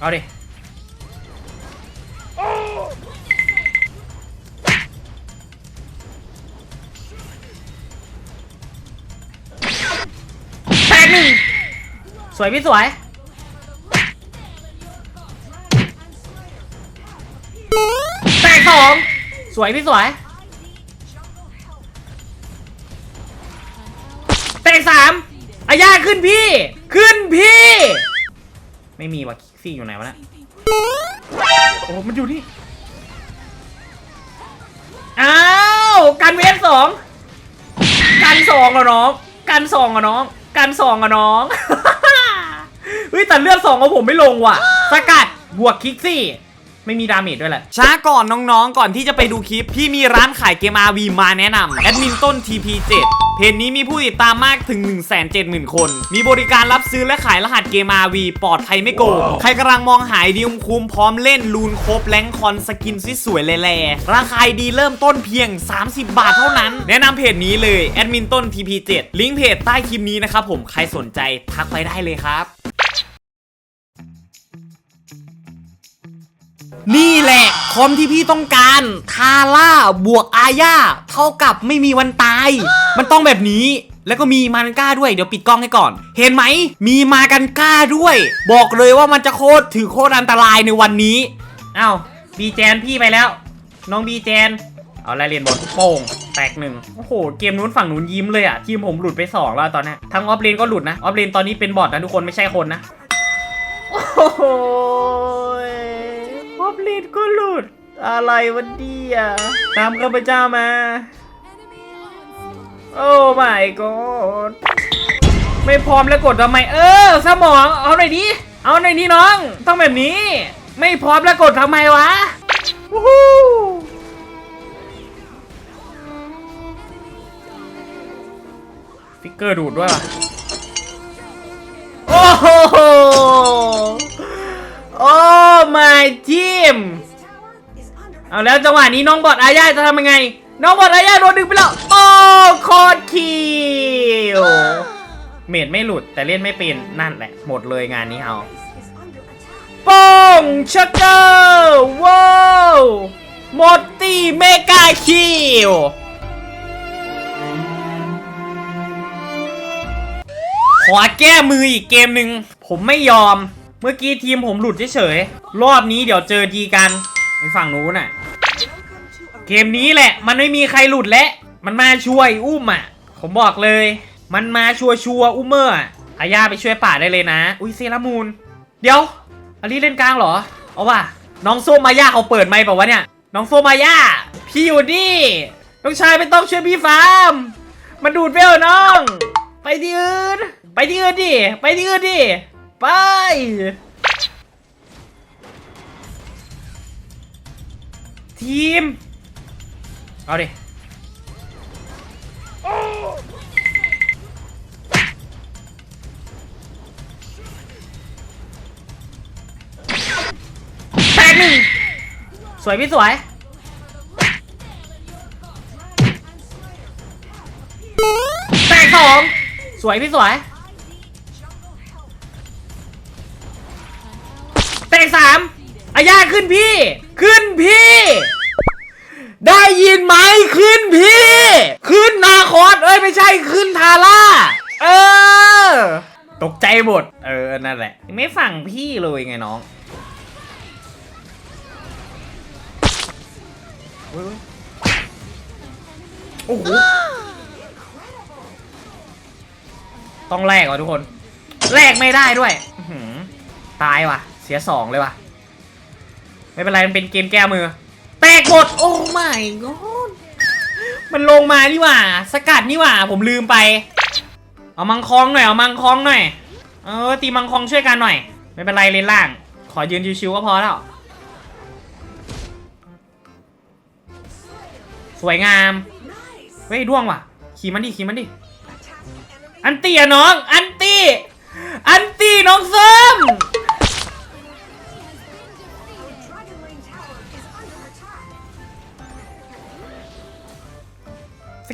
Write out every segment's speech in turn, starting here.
เอาดิแตกหนึ่งสวยพี่สวยแตกสองสวยพี่สวย แตกสามอาญาขึ้นพี่ ขึ้นพี่ ไม่มีว่ะคิกซี่อยู่ไหนวะเนะโอ้มันอยู่นี่ อ้าว กันเวฟสอง กันสองเหรอน้อง กันสองเหรอน้อง กันสองเหรอน้อง เฮ้ยแต่เลือดสองของผมไม่ลงว่ะ สกัด บวกคิกซี่ ไม่มีดาเมจด้วยแหละ ช้าก่อนน้องๆ ก่อนที่จะไปดูคลิป พี่มีร้านขายเกม RV มาแนะนำแอดมินต้น TP7 เพจนี้มีผู้ติดตามมากถึง 170,000 คน มีบริการรับซื้อและขายรหัสเกม RV ปลอดภัยไม่โกง ใครกำลังมองหายดีมคุ้มพร้อมเล่นลูนครบแรงคอนสกินสวยๆแล่ๆราคาดีเริ่มต้นเพียง 30 บาทเท่านั้น แนะนำเพจนี้เลยแอดมินต้น TP7 ลิงก์เพจใต้คลิปนี้นะครับผมใครสนใจทักไปได้เลยครับ นี่แหละคอมที่พี่ต้องการทาร่าบวกอาญาเท่ากับไม่มีวันตาย มันต้องแบบนี้แล้วก็มีมากันก้าด้วยเดี๋ยวปิดกล้องให้ก่อน เห็นไหม มีมากันก้าด้วย บอกเลยว่ามันจะโคตรถือโคตรอันตรายในวันนี้อ้าวบีแจนพี่ไปแล้ว น้องบีแจน เอาแล้วเรียนบทโป่งแตกหนึ่งโอ้โห เกมนู้นฝั่งนู้นยิ้มเลยอะทีมผมหลุดไปสองแล้วตอนนี้ทั้งออฟเลนก็หลุดนะ ออฟเลนตอนนี้เป็นบอทนะทุกคนไม่ใช่คนนะ โอ้โห อบลิดก็หลุด อะไรวันดีอะตามข้าพเจ้ามา โอ้ my god ไม่พร้อมแล้วกดทำไม เออ สมอง เอาหน่อยดิ เอาหน่อยดิน้อง ต้องแบบนี้ ไม่พร้อมแล้วกดทำไมวะวู้ฮู้ฟิกเกอร์ดูดด้วยว่ะโอ้โห โอ้ my team เอาแล้วจังหวะนี้น้องบอดอาญาจะทำยังไง น้องบอดอาญาโดนดึงไปแล้ว โอ้โคตรคิวเมดไม่หลุดแต่เล่นไม่เป็นนั่นแหละ หมดเลยงานนี้เอาป้องชักเกอร์ว้าวมดตีเมกาคิวขอแก้มืออีกเกมหนึ่งผมไม่ยอม เมื่อกี้ทีมผมหลุดเฉยๆ รอบนี้เดี๋ยวเจอดีกันไอฝั่งนู้นน่ะ เกมนี้แหละ มันไม่มีใครหลุดและมันมาช่วยอุ้มอะ ผมบอกเลย มันมาชัวชัวร์อุ้มเมอร์อาญาไปช่วยป่าได้เลยนะ อุ้ยเซรามูน เดี๋ยวอาลีเล่นกลางเหรอ เอาว่ะ น้องโซมาย่าเขาเปิดไมค์เปล่าวะเนี่ย น้องโซมาย่า พี่อยู่นี่ น้องชายไม่ต้องช่วยพี่ฟาร์ม มันดูดเวลน้อง ไปที่อื่น ไปที่อื่นดิ ไปที่อื่นดิ ไป ทีม เอาดิแตกหนึ่งสวยพี่สวย แตกสองสวยพี่สวย ตกสามอาญาขึ้นพี่ ขึ้นพี่ ได้ยินไหมขึ้นพี่ ขึ้นนาคอสเอ้ยไม่ใช่ขึ้นทาร่า เออ ตกใจหมด เออ นั่นแหละ ไม่ฟังพี่เลยไงน้องเว้ยเว้ยโอ้โหต้องแลกว่ะทุกคน แลกไม่ได้ด้วยอื้อหือตายว่ะ เสียสองเลยว่ะ ไม่เป็นไร มันเป็นเกมแก้มือ แตกหมด โอ้ไม่ก็มันลงมานี่หว่า สกัดนี่หว่า ผมลืมไป เอามังคองหน่อย เอามังคองหน่อย เออ ตีมังคองช่วยกันหน่อย ไม่เป็นไรเลนล่าง ขอยืนชิวๆก็พอแล้ว สวยงาม เฮ้ยด้วงว่ะ ขี่มันดิ ขี่มันดิ อันตีอะน้อง อันตีอันตีน้องส้ม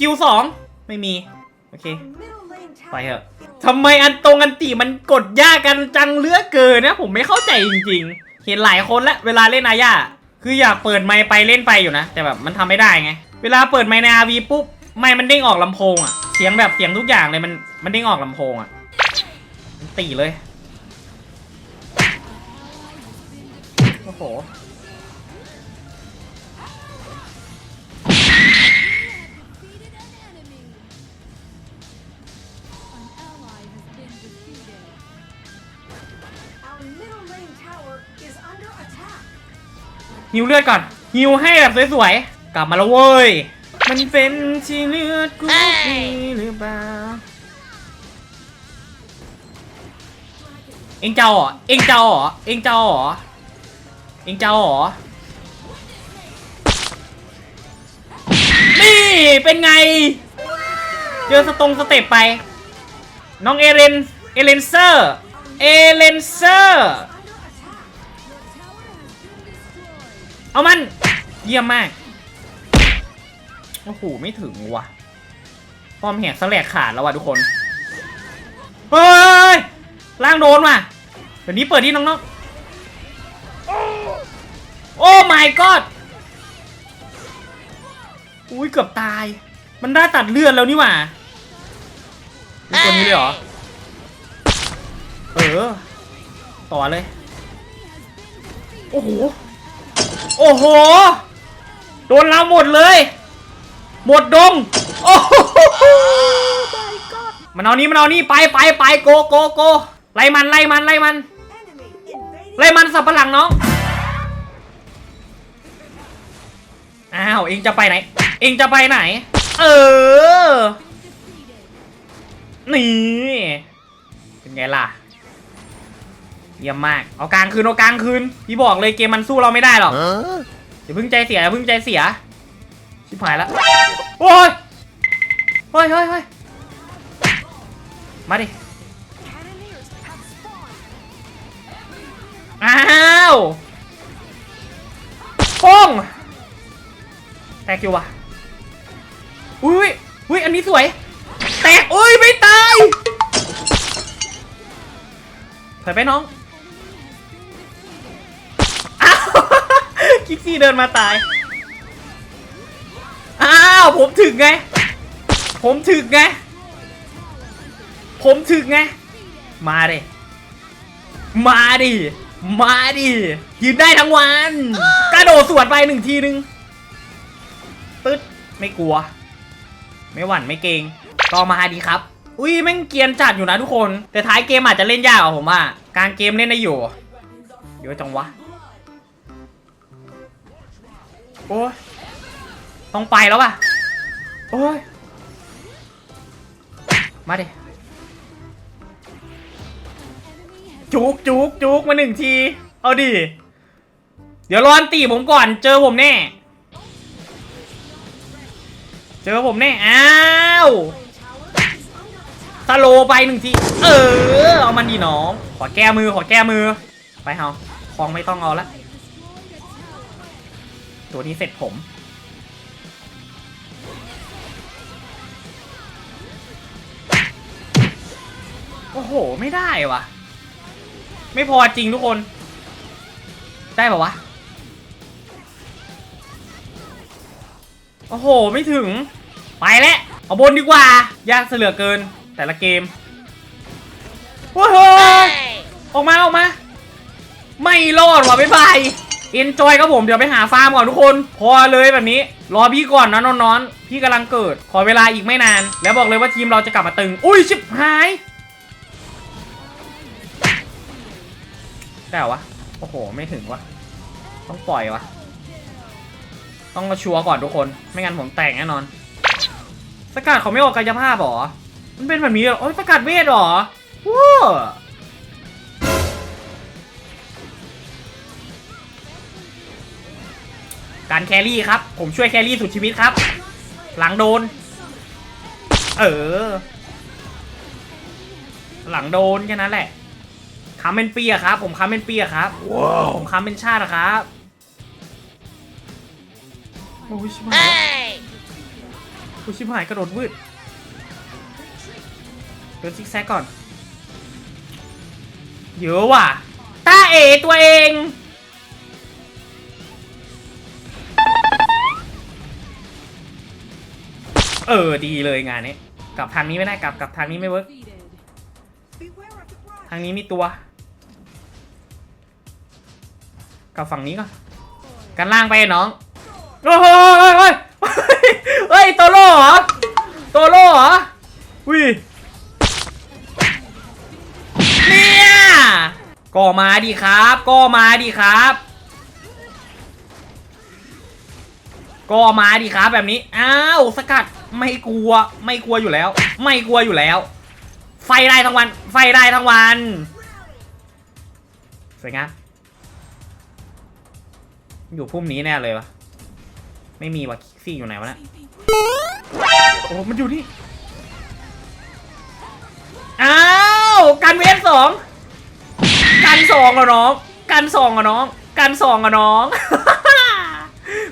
กิลสองไม่มี โอเค ไปเถอะททำไมอันตรงอันตีมันกดยากกันจังเหลือเกินนะ ผมไม่เข้าใจจริงๆ เห็นหลายคนแล้วเวลาเล่นอาญาคืออยากเปิดไมค์ไปเล่นไปอยู่นะ แต่แบบมันทำไม่ได้ไง เวลาเปิดไมค์ในอาวีปุ๊บไมค์มันเด้งออกลำโพงอะเสียงแบบเสียงทุกอย่างเลยมันมันเด้งออกลำโพงอะมันตีเลยโอ้โห Our middle lane tower is under attack. ฮิวเลือดก่อนฮิวให้แบบสวยๆ กลับมาแล้วเว้ย มันเป็นที่เลือดกูดีหรือเปล่า เอ็งเจ้าเหรอ เอ็งเจ้าเหรอ เอ็งเจ้าเหรอ เอ็งเจ้าเหรอ นี่เป็นไง เจอสตรงสเต็ปไป น้องเอเลนเอเลนเซอร์ เอเลนเซอร์ Your tower has been destroyed. เอามัน เยี่ยมมาก โอ้โห ไม่ถึงว่ะปอมแหกสแลกขาดแล้วว่ะทุกคน เฮ้ย ล่างโดนว่ะ เดี๋ยวนี้เปิดที่น้องๆ โอ้ my god อุ้ยเกือบตาย มันได้ตัดเลือดแล้วนี่หว่านี่ตัวนี้เลยเหรอ เออ ต่อเลย โอ้โห โอ้โห โดนเราหมดเลย หมดดง โอ้โหมันเอานี่มันเอานี่ไปไปไปโกโกโกไล่มันไล่มันไล่มัน Enemy invading. ไล่มันสับปะหลังน้อง อ้าวเองจะไปไหน เองจะไปไหน เออ นี่ เป็นไงล่ะ เยี่ยมมาก เอากลางคืนเอากลางคืน พี่บอกเลยเกมมันสู้เราไม่ได้หรอกอย่าเพิ่งใจเสียอย่าเพิ่งใจเสีย ชิบหายแล้วโอ้ยเฮ้ยเฮ้ยเฮ้ยมาดิ Cannoneers have spawned. อ้าวป้องแตกอยู่ว่ะอุ้ยอุ้ยอันนี้สวย แตก อุ้ย ไม่ตายถอยไปน้อง คิกซี่เดินมาตาย อ้าว ผมถึกไง ผมถึกไง ผมถึกไง มาดิ มาดิ มาดิยืนได้ทั้งวัน กระโดดสวนไปหนึ่งทีนึง ตึ๊ด ไม่กลัว ไม่หวั่นไม่เกรงก็มาดีครับ อุ้ยแม่งเกียนจัดอยู่นะทุกคน แต่ท้ายเกมอาจจะเล่นยากกว่าผมว่ากลางเกมเล่นได้อยู่เดี๋ยวจังวะ โอ้ยต้องไปแล้วป่ะ โอ้ย มาดิ จุกจุกจุกมาหนึ่งที เอาดิ เดี๋ยวรอนตีผมก่อน เจอผมแน่ เจอผมแน่ อ้าวสโลว์ไปหนึ่งที เออ เอามันดีน้อง ขอแก้มือ ขอแก้มือ ไปเฮาคองไม่ต้องเอาละ ตัวนี้เสร็จผม โอ้โห ไม่ได้วะไม่พอจริงทุกคน ได้ปะวะ โอ้โห ไม่ถึง ไปแล้วเอาบนดีกว่า ยากเสือเกิน แต่ละเกม โอ้โห ออกมา ออกมา ไม่รอดว่ะบ๊ายบาย เอนจอยครับผมเดี๋ยวไปหาฟาร์มก่อนทุกคน พอเลยแบบนี้ รอพี่ก่อนนะนอนๆพี่กำลังเกิด ขอเวลาอีกไม่นาน แล้วบอกเลยว่าทีมเราจะกลับมาตึง อุ้ยชิบหายได้วะโอ้โห ไม่ถึงวะต้องปล่อยวะต้องมาชัวร์ก่อนทุกคน ไม่งั้นผมแตกแน่นอน สกัดเขาไม่ออกกายภาพหรอ มันเป็นแบบนี้เหรอโอ้ยสกัดเวทหรอว้า การแครี่ครับ ผมช่วยแครี่สุดชีวิตครับ หลังโดน เออ หลังโดนแค่นั้นแหละค้ำเป็นเปียครับ ผมค้ำเป็นเปียครับผมค้ำเป็นชาตินะครับโอ้ยชิบหายโอ้ยชิบหายกระโดดวืดเดินซิกแซกก่อน เยอะว่ะตาเอตัวเอง เออดีเลยงานนี้กลับทางนี้ไม่ได้กลับกลับทางนี้ไม่เวิร์กทางนี้มีตัวกลับฝั่งนี้ก่อนกันล่างไปน้องโอ้โหเฮ้ยเฮ้ยเฮ้ยโตโร่เหรอโตโร่เหรอวิเนี่ยก็มาดิครับก็มาดิครับก็มาดิครับแบบนี้ อ้าว สกัด ไม่กลัว ไม่กลัวอยู่แล้ว ไม่กลัวอยู่แล้ว ไฟได้ทั้งวัน ไฟได้ทั้งวันสวยงามอยู่พุ่มนี้แน่เลยวะไม่มีวะคิกซี่อยู่ไหนวะเนะโอ้มันอยู่นี่อ้าวกันเวฟสองกันสองอะน้องกันสองอะน้องกันสองอะน้อง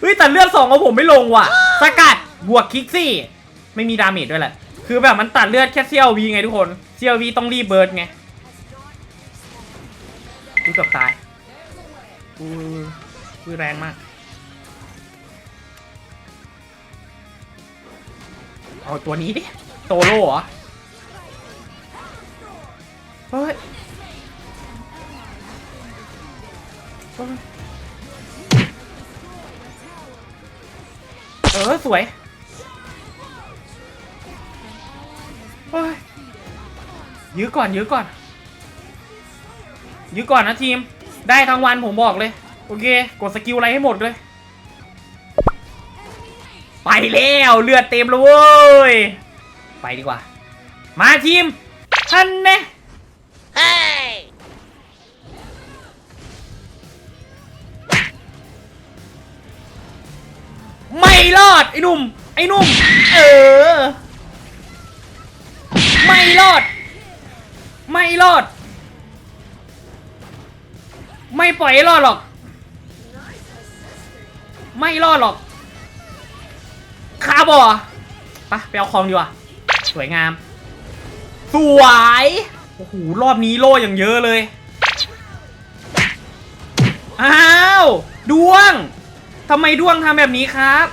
เฮ้ยแต่เลือดสองของผมไม่ลงว่ะ สกัดบวกคิกซี่ ไม่มีดาเมจด้วยแหละ คือแบบมันตัดเลือดแค่เซียววีไงทุกคนเซียววีต้องรีบเบิร์ดไงรู้เกือบตายอุ้ยอุ้ยแรงมากเอาตัวนี้ดิโตโร่เหรอเฮ้ยเออสวย ยื้อก่อนยื้อก่อน ยื้อก่อนนะทีม ได้ทั้งวันผมบอกเลย โอเค กดสกิลอะไรให้หมดเลย ไปแล้วเลือดเต็มแล้วเว้ย ไปดีกว่า มาทีมท่านเน่ไม่รอด ไอ้หนุ่ม ไอ้หนุ่ม เออ ไม่รอด ไม่รอด ไม่ปล่อยให้รอดหรอก ไม่รอดหรอกคาบอปะไปเอาคองดีกว่าสวยงาม สวย โอ้โห รอบนี้โล่อย่างเยอะเลย อ้าว ดวง ทำไมดวงทำแบบนี้ครับ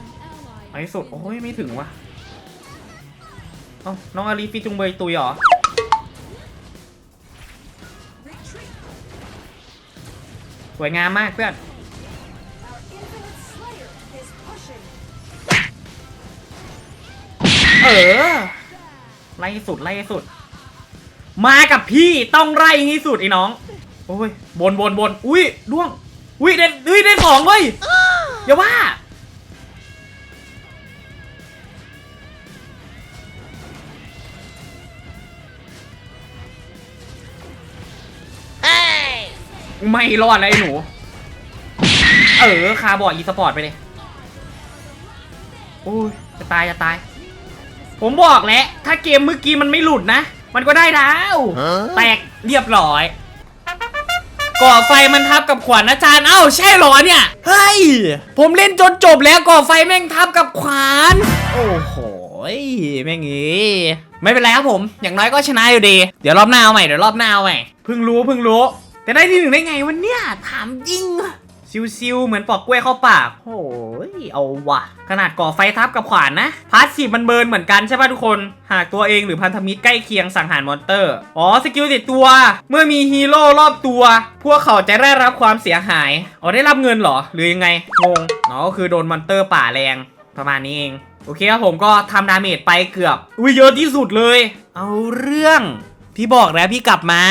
An ally ไปสุด โอ้ย ไม่ถึงว่ะเอ้าน้องอาลีฟิจุงเบยตุยเหรอสวยงามมากเพื่อนเออ ไล่สุดไล่สุด มากับพี่ต้องไล่ให้สุดไอ้น้องโอ้ยบนบนบนอุ้ยด้วงอุ้ยได้อุ้ยได้สองเว้ยอย่าว่า ไม่รอดเลยไอ้หนู เออคาร์บอร์ดอีสปอร์ตไปเลยโอ้ยจะตายจะตาย ผมบอกแล้วถ้าเกมเมื่อกี้มันไม่หลุดนะ มันก็ได้ดาวแตกเรียบร้อยก่อไฟมันทับกับขวานอาจารย์ เอ้าใช่เหรอเนี่ย เฮ้ย ผมเล่นจนจบแล้วก่อไฟแม่งทับกับขวาน โอ้โหยแม่งงี้ไม่เป็นไรครับผม อย่างน้อยก็ชนะอยู่ดี เดี๋ยวรอบหน้าเอาใหม่ เดี๋ยวรอบหน้าเอาใหม่ เพิ่งรู้เพิ่งรู้ แต่ได้ที่หนึ่งได้ไงวันเนี้ยถามจริงซิวๆเหมือนปอกกล้วยเข้าปากโอ้ยเอาว่ะขนาดก่อไฟทับกับขวานนะ พาสซีฟมันเบิร์นเหมือนกันใช่ป่ะทุกคน หากตัวเองหรือพันธมิตรใกล้เคียงสังหารมอนเตอร์ อ๋อ สกิลติดตัว เมื่อมีฮีโร่รอบตัว พวกเขาจะได้รับความเสียหาย อ๋อ ได้รับเงินเหรอ หรือยังไง งงอ๋อก็คือโดนมอนเตอร์ป่าแรง ประมาณนี้เอง โอเคครับผมก็ทำดาเมจไปเกือบ อุ้ยเยอะที่สุดเลย เอาเรื่อง พี่บอกแล้วพี่กลับมา